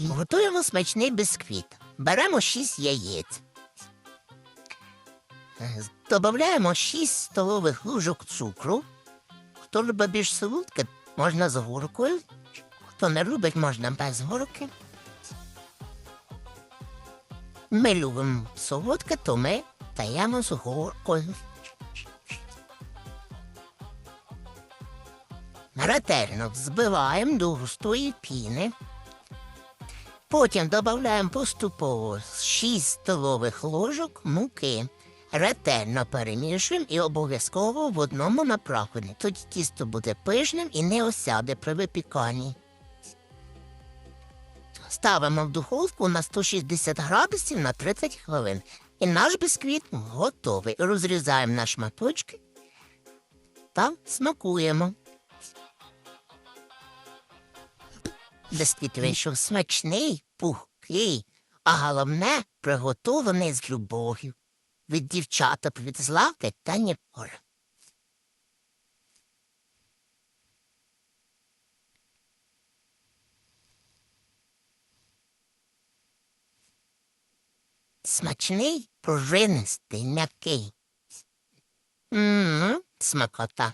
Готуємо смачний бісквіт. Беремо 6 яєць. Е, Додаємо 6 столових ложок цукру. Хто любить більш солодке, можна з горкою. Хто не любить, можна без горки. Ми любимо солодке, то ми даємо з горкою. Ретельно взбиваємо до густої піни. Потім додаємо поступово 6 столових ложок муки. Ретельно перемішуємо і обов'язково в одному направленні. Тоді тісто буде пишним і не осяде при випіканні. Ставимо в духовку на 160 градусів на 30 хвилин. І наш бісквіт готовий. Розрізаємо на шматочки та смакуємо. Бісквіт вийшов смачний, пухкий, а головне приготований з любов'ю від дівчаток від Злати та Ніколь. Смачний, пружинистий, м'який. М, Смакота.